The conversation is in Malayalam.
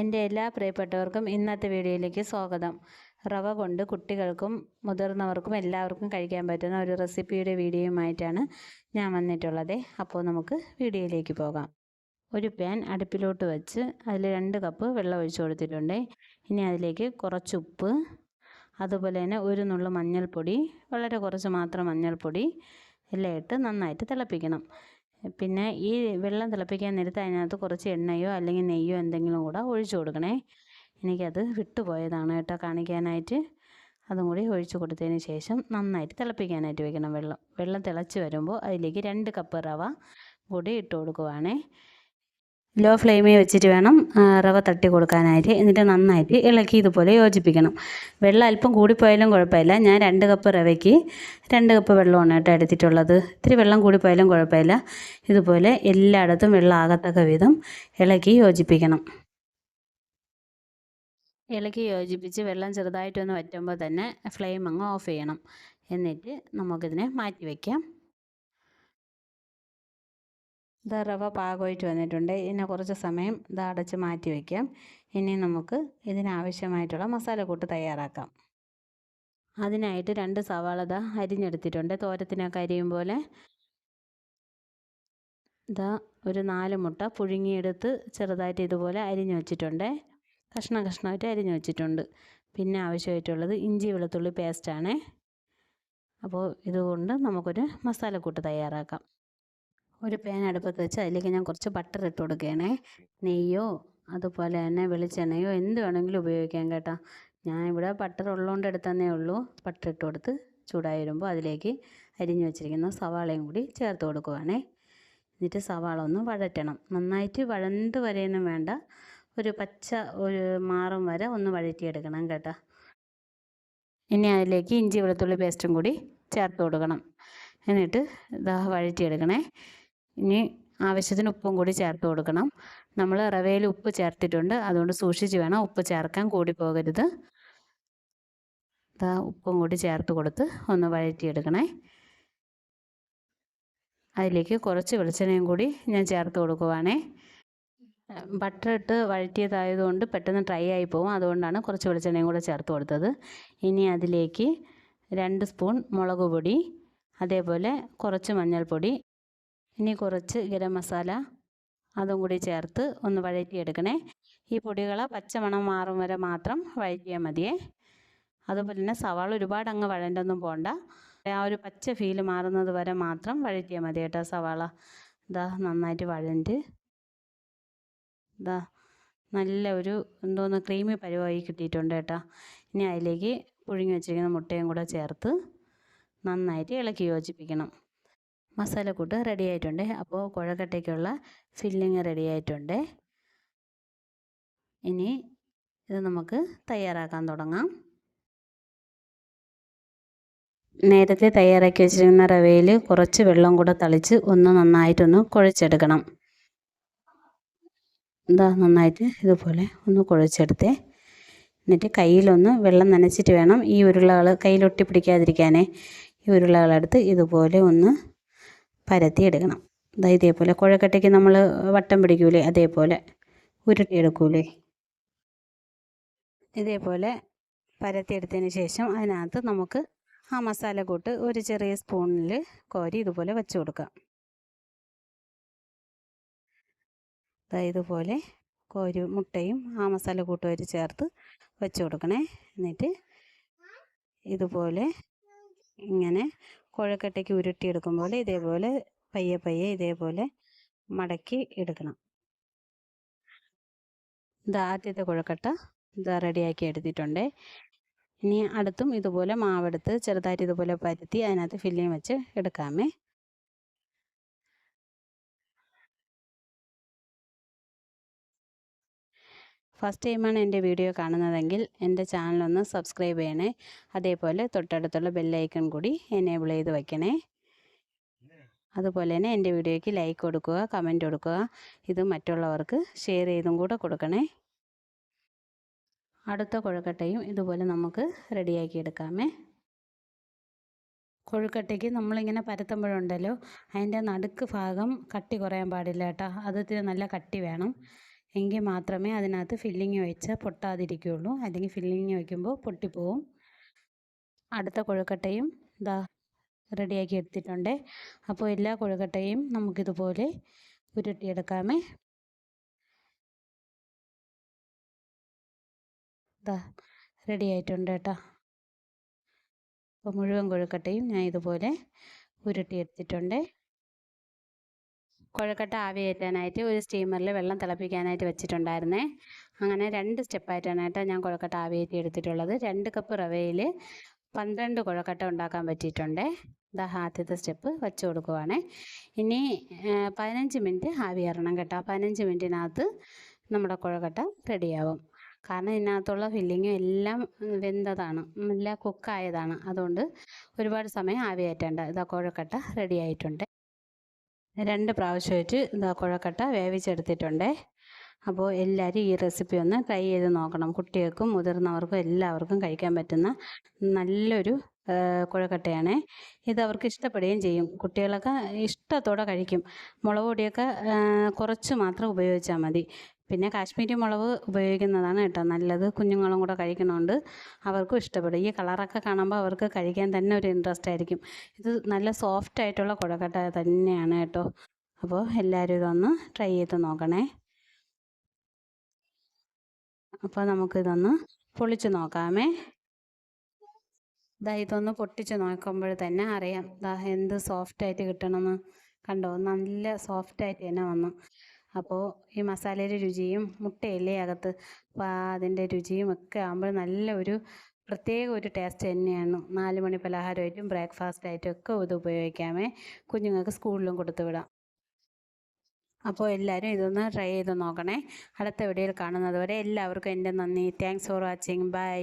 എന്റെ എല്ലാ പ്രിയപ്പെട്ടവർക്കും ഇന്നത്തെ വീഡിയോയിലേക്ക് സ്വാഗതം. റവ കൊണ്ട് കുട്ടികൾക്കും മുതിർന്നവർക്കും എല്ലാവർക്കും കഴിക്കാൻ പറ്റുന്ന ഒരു റെസിപ്പിയുടെ വീഡിയോയുമായിട്ടാണ് ഞാൻ വന്നിട്ടുള്ളത്. അപ്പോൾ നമുക്ക് വീഡിയോയിലേക്ക് പോകാം. ഒരു പാൻ അടുപ്പിലോട്ട് വെച്ച് അതിൽ രണ്ട് കപ്പ് വെള്ളം ഒഴിച്ചു കൊടുത്തിട്ടുണ്ട്. ഇനി അതിലേക്ക് കുറച്ച് ഉപ്പ് അതുപോലെ തന്നെ ഒരു നുള്ളു മഞ്ഞൾപ്പൊടി വളരെ കുറച്ച് മാത്രം മഞ്ഞൾപ്പൊടി എല്ലാം ഇട്ട് നന്നായിട്ട് തിളപ്പിക്കണം. പിന്നെ ഈ വെള്ളം തിളപ്പിക്കാൻ നേരത്ത് അതിനകത്ത് കുറച്ച് എണ്ണയോ അല്ലെങ്കിൽ നെയ്യോ എന്തെങ്കിലും കൂടെ ഒഴിച്ചു കൊടുക്കണേ. എനിക്കത് വിട്ടുപോയതാണ് കേട്ടോ കാണിക്കാനായിട്ട്. അതും കൂടി ഒഴിച്ചു കൊടുത്തതിന് ശേഷം നന്നായിട്ട് തിളപ്പിക്കാനായിട്ട് വെക്കണം വെള്ളം. വെള്ളം തിളച്ച് വരുമ്പോൾ അതിലേക്ക് രണ്ട് കപ്പ് റവ കൂടി ഇട്ട് കൊടുക്കുവാണേ. ലോ ഫ്ലെയിമിൽ വെച്ചിട്ട് വേണം റവ തട്ടി കൊടുക്കാനായിട്ട്. എന്നിട്ട് നന്നായിട്ട് ഇളക്കി ഇതുപോലെ യോജിപ്പിക്കണം. വെള്ളം അല്പം കൂടിപ്പോയാലും കുഴപ്പമില്ല. ഞാൻ രണ്ട് കപ്പ് റവയ്ക്ക് രണ്ട് കപ്പ് വെള്ളമാണ് കേട്ടോ എടുത്തിട്ടുള്ളത്. ഇത്തിരി വെള്ളം കൂടിപ്പോയാലും കുഴപ്പമില്ല. ഇതുപോലെ എല്ലായിടത്തും വെള്ളം ആകത്തക്ക വിധം ഇളക്കി യോജിപ്പിക്കണം. ഇളക്കി യോജിപ്പിച്ച് വെള്ളം ചെറുതായിട്ടൊന്ന് വറ്റുമ്പോൾ തന്നെ ഫ്ലെയിം അങ്ങ് ഓഫ് ചെയ്യണം. എന്നിട്ട് നമുക്കിതിനെ മാറ്റി വയ്ക്കാം ഇത് റവ പാകമായിട്ട് വന്നിട്ടുണ്ട്. ഇതിനെ കുറച്ച് സമയം ഇത് അടച്ച് മാറ്റി വയ്ക്കാം. ഇനി നമുക്ക് ഇതിനാവശ്യമായിട്ടുള്ള മസാലക്കൂട്ട് തയ്യാറാക്കാം. അതിനായിട്ട് രണ്ട് സവാള ഇതാ അരിഞ്ഞെടുത്തിട്ടുണ്ട്. തോരത്തിനൊക്കെ അരിയും പോലെ. ഇതാ ഒരു നാല് മുട്ട പുഴുങ്ങിയെടുത്ത് ചെറുതായിട്ട് ഇതുപോലെ അരിഞ്ഞു വെച്ചിട്ടുണ്ട്. കഷ്ണം കഷ്ണമായിട്ട് അരിഞ്ഞു വെച്ചിട്ടുണ്ട്. പിന്നെ ആവശ്യമായിട്ടുള്ളത് ഇഞ്ചി വെളുത്തുള്ളി പേസ്റ്റാണ് അപ്പോൾ ഇതുകൊണ്ട് നമുക്കൊരു മസാലക്കൂട്ട് തയ്യാറാക്കാം. ഒരു പാൻ അടുപ്പത്ത് വെച്ച് അതിലേക്ക് ഞാൻ കുറച്ച് ബട്ടർ ഇട്ട് കൊടുക്കുകയാണേ. നെയ്യോ അതുപോലെ തന്നെ വെളിച്ചെണ്ണയോ എന്ത് വേണമെങ്കിലും ഉപയോഗിക്കാം കേട്ടോ. ഞാൻ ഇവിടെ ബട്ടർ ഉള്ളതുകൊണ്ട് എടുത്തന്നേ ഉള്ളൂ. ബട്ടർ ഇട്ട് കൊടുത്ത് ചൂടായി വരുമ്പോൾ അതിലേക്ക് അരിഞ്ഞു വെച്ചിരിക്കുന്ന സവാളയും കൂടി ചേർത്ത് കൊടുക്കുവാണേ. എന്നിട്ട് സവാള ഒന്ന് വഴറ്റണം. നന്നായിട്ട് വഴണ്ട് വരെയൊന്നും വേണ്ട. ഒരു പച്ച ഒരു മാറും വരെ ഒന്ന് വഴറ്റിയെടുക്കണം കേട്ടോ. ഇനി അതിലേക്ക് ഇഞ്ചി വെളുത്തുള്ളി പേസ്റ്റും കൂടി ചേർത്ത് കൊടുക്കണം. എന്നിട്ട് ഇതാ വഴറ്റിയെടുക്കണേ. ഇനി ആവശ്യത്തിന് ഉപ്പും കൂടി ചേർത്ത് കൊടുക്കണം. നമ്മൾ റവയിൽ ഉപ്പ് ചേർത്തിട്ടുണ്ട്. അതുകൊണ്ട് സൂക്ഷിച്ച് വേണം ഉപ്പ് ചേർക്കാൻ കൂടി പോകരുത്. ഉപ്പും കൂടി ചേർത്ത് കൊടുത്ത് ഒന്ന് വഴറ്റിയെടുക്കണേ. അതിലേക്ക് കുറച്ച് വെളിച്ചെണ്ണയും കൂടി ഞാൻ ചേർത്ത് കൊടുക്കുവാണേ. ബട്ടർ ഇട്ട് വഴറ്റിയതായതുകൊണ്ട് പെട്ടെന്ന് ഡ്രൈ ആയി പോകും അതുകൊണ്ടാണ് കുറച്ച് വെളിച്ചെണ്ണയും കൂടെ ചേർത്ത് കൊടുത്തത്. ഇനി അതിലേക്ക് രണ്ട് സ്പൂൺ മുളക് പൊടി അതേപോലെ കുറച്ച് മഞ്ഞൾപ്പൊടി ഇനി കുറച്ച് ഗരം മസാല അതും കൂടി ചേർത്ത് ഒന്ന് വഴറ്റിയെടുക്കണേ. ഈ പൊടികൾ പച്ചമണം മാറും വരെ മാത്രം വഴറ്റിയാൽ മതിയേ. അതുപോലെ തന്നെ സവാള ഒരുപാട് അങ്ങ് വഴണ്ടൊന്നും പോകണ്ട ആ ഒരു പച്ച ഫീൽ മാറുന്നത് വരെ മാത്രം വഴറ്റിയാൽ മതി കേട്ടോ സവാള. ഇതാ നന്നായിട്ട് വഴണ്ട്. ഇതാ നല്ല ഒരു എന്തോന്ന് ക്രീമി പരുവായി കിട്ടിയിട്ടുണ്ട് കേട്ടോ. ഇനി അതിലേക്ക് പുഴുങ്ങി വെച്ചിരിക്കുന്ന മുട്ടയും കൂടെ ചേർത്ത് നന്നായിട്ട് ഇളക്കി യോജിപ്പിക്കണം. മസാലക്കൂട്ട് റെഡി ആയിട്ടുണ്ട്. അപ്പോൾ കുഴക്കട്ടയ്ക്കുള്ള ഫില്ലിങ് റെഡി ആയിട്ടുണ്ട്. ഇനി ഇത് നമുക്ക് തയ്യാറാക്കാൻ തുടങ്ങാം. നേരത്തെ തയ്യാറാക്കി വെച്ചിരിക്കുന്ന റവയിൽ കുറച്ച് വെള്ളം കൂടെ തളിച്ച് ഒന്ന് നന്നായിട്ടൊന്ന് കുഴച്ചെടുക്കണം. ഇതാ നന്നായിട്ട് ഇതുപോലെ ഒന്ന് കുഴച്ചെടുത്തേ. എന്നിട്ട് കയ്യിലൊന്ന് വെള്ളം നനച്ചിട്ട് വേണം ഈ ഉരുളകൾ കയ്യിലൊട്ടി പിടിക്കാതിരിക്കാനേ ഈ ഉരുളകളെടുത്ത് ഇതുപോലെ ഒന്ന് പരത്തിയെടുക്കണം. ഇതാ ഇതേപോലെ കുഴക്കട്ടയ്ക്ക് നമ്മൾ വട്ടം പിടിക്കൂലേ അതേപോലെ ഉരുട്ടിയെടുക്കൂലേ. ഇതേപോലെ പരത്തിയെടുത്തതിന് ശേഷം അതിനകത്ത് നമുക്ക് ആ മസാല കൂട്ട് ഒരു ചെറിയ സ്പൂണിൽ കോരി ഇതുപോലെ വെച്ച് കൊടുക്കാം. ഇതുപോലെ കോരി മുട്ടയും ആ മസാല കൂട്ടും ഒരു ചേർത്ത് വെച്ച് കൊടുക്കണേ. എന്നിട്ട് ഇതുപോലെ ഇങ്ങനെ കുഴക്കട്ടയ്ക്ക് ഉരുട്ടിയെടുക്കുമ്പോൾ ഇതേപോലെ പയ്യെ പയ്യെ ഇതേപോലെ മടക്കി എടുക്കണം. ഇത് ആദ്യത്തെ കുഴക്കട്ട ഇത് റെഡിയാക്കി എടുത്തിട്ടുണ്ട്. ഇനി അടുത്തും ഇതുപോലെ മാവെടുത്ത് ചെറുതായിട്ട് ഇതുപോലെ പരത്തി അതിനകത്ത് ഫില്ലിങ് വെച്ച് എടുക്കാമേ. ഫസ്റ്റ് ടൈമാണ് എന്റെ വീഡിയോ കാണുന്നതെങ്കിൽ എന്റെ ചാനലൊന്ന് സബ്സ്ക്രൈബ് ചെയ്യണേ. അതേപോലെ തൊട്ടടുത്തുള്ള ബെല്ലൈക്കൺ കൂടി എനേബിൾ ചെയ്ത് വയ്ക്കണേ അതുപോലെ തന്നെ എന്റെ വീഡിയോയ്ക്ക് ലൈക്ക് കൊടുക്കുക കമന്റ് കൊടുക്കുക. ഇത് മറ്റുള്ളവർക്ക് ഷെയർ ചെയ്തും കൂടെ കൊടുക്കണേ. അടുത്ത കൊഴുക്കട്ടയും ഇതുപോലെ നമുക്ക് റെഡിയാക്കി എടുക്കാമേ. കൊഴുക്കട്ടയ്ക്ക് നമ്മളിങ്ങനെ പരത്തുമ്പോഴുണ്ടല്ലോ അതിന്റെ നടുക്ക് ഭാഗം കട്ടി കുറയാൻ പാടില്ല കേട്ടോ. അത് നല്ല കട്ടി വേണം. എങ്കിൽ മാത്രമേ അതിനകത്ത് ഫില്ലിങ് വെച്ചാൽ പൊട്ടാതിരിക്കുകയുള്ളൂ. അല്ലെങ്കിൽ ഫില്ലിങ് വയ്ക്കുമ്പോൾ പൊട്ടിപ്പോവും. അടുത്ത കൊഴുക്കട്ടയും ഇതാ റെഡിയാക്കി എടുത്തിട്ടുണ്ട്. അപ്പോൾ എല്ലാ കൊഴുക്കട്ടയും നമുക്കിതുപോലെ ഉരുട്ടിയെടുക്കാമേ. ഇതാ റെഡി ആയിട്ടുണ്ട് കേട്ടോ. അപ്പോൾ മുഴുവൻ കൊഴുക്കട്ടയും ഞാൻ ഇതുപോലെ ഉരുട്ടിയെടുത്തിട്ടുണ്ട്. കുഴക്കട്ട ആവി കയറ്റാനായിട്ട് ഒരു സ്റ്റീമറിൽ വെള്ളം തിളപ്പിക്കാനായിട്ട് വെച്ചിട്ടുണ്ടായിരുന്നേ. അങ്ങനെ രണ്ട് സ്റ്റെപ്പായിട്ടാണ് കേട്ടോ ഞാൻ കുഴക്കട്ട ആവി കയറ്റി എടുത്തിട്ടുള്ളത്. രണ്ട് കപ്പ് റവയിൽ പന്ത്രണ്ട് കുഴക്കട്ട ഉണ്ടാക്കാൻ പറ്റിയിട്ടുണ്ട്. ഇതാ ആദ്യത്തെ സ്റ്റെപ്പ് വെച്ച് കൊടുക്കുവാണേ. ഇനി പതിനഞ്ച് മിനിറ്റ് ആവി കയറണം കേട്ടോ. പതിനഞ്ച് മിനിറ്റിനകത്ത് നമ്മുടെ കുഴക്കട്ട റെഡിയാവും കാരണം ഇതിനകത്തുള്ള ഫില്ലിങ്ങും എല്ലാം വെന്തതാണ്. എല്ലാം കുക്കായതാണ് അതുകൊണ്ട് ഒരുപാട് സമയം ആവി കയറ്റേണ്ട. ഇതാ കുഴക്കട്ട റെഡി ആയിട്ടുണ്ട്. രണ്ട് പ്രാവശ്യമായിട്ട് ഇതാ കുഴക്കട്ട വേവിച്ചെടുത്തിട്ടുണ്ട്. അപ്പോൾ എല്ലാവരും ഈ റെസിപ്പി ഒന്ന് ട്രൈ ചെയ്ത് നോക്കണം. കുട്ടികൾക്കും മുതിർന്നവർക്കും എല്ലാവർക്കും കഴിക്കാൻ പറ്റുന്ന നല്ലൊരു കുഴക്കട്ടയാണ്. ഇത് അവർക്ക് ഇഷ്ടപ്പെടുകയും ചെയ്യും. കുട്ടികളൊക്കെ ഇഷ്ടത്തോടെ കഴിക്കും. മുളക് പൊടിയൊക്കെ കുറച്ച് മാത്രം ഉപയോഗിച്ചാൽ മതി. പിന്നെ കാശ്മീരി മുളക് ഉപയോഗിക്കുന്നതാണ് കേട്ടോ നല്ലത്. കുഞ്ഞുങ്ങളും കൂടെ കഴിക്കണോണ്ട് അവർക്കും ഇഷ്ടപ്പെടും. ഈ കളറൊക്കെ കാണുമ്പോൾ അവർക്ക് കഴിക്കാൻ തന്നെ ഒരു ഇൻട്രസ്റ്റ് ആയിരിക്കും. ഇത് നല്ല സോഫ്റ്റ് ആയിട്ടുള്ള കുഴക്കട്ട തന്നെയാണ് കേട്ടോ. അപ്പോൾ എല്ലാവരും ഇതൊന്ന് ട്രൈ ചെയ്ത് നോക്കണേ. അപ്പോൾ നമുക്കിതൊന്ന് പൊളിച്ച് നോക്കാമേ. ഇതാ ഇതൊന്ന് പൊട്ടിച്ച് നോക്കുമ്പോൾ തന്നെ അറിയാം ഇതാ എന്ത് സോഫ്റ്റായിട്ട് കിട്ടണമെന്ന് കണ്ടോ? നല്ല സോഫ്റ്റായിട്ട് തന്നെ വന്നു. അപ്പോൾ ഈ മസാലയുടെ രുചിയും മുട്ടയല്ലേ അകത്ത്? അപ്പോൾ അതിന്റെ രുചിയും ഒക്കെ ആകുമ്പോൾ നല്ല ഒരു പ്രത്യേക ഒരു ടേസ്റ്റ് തന്നെയാണ്. നാല് മണി പലഹാരമായിട്ടും ബ്രേക്ക്ഫാസ്റ്റ് ആയിട്ടും ഒക്കെ ഇത് ഉപയോഗിക്കാമേ. കുഞ്ഞുങ്ങൾക്ക് സ്കൂളിലും കൊടുത്തു വിടാം. അപ്പോൾ എല്ലാവരും ഇതൊന്ന് ട്രൈ ചെയ്ത് നോക്കണേ. അടുത്ത വീഡിയോയിൽ കാണുന്നതുവരെ എല്ലാവർക്കും എന്റെ നന്ദി. Thanks for watching bye